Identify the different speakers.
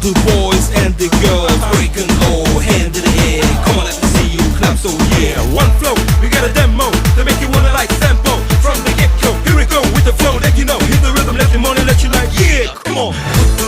Speaker 1: the boys and the girls breaking low, hand in hand. Come let me see you clap, so yeah. One flow, we got a demo. Come on.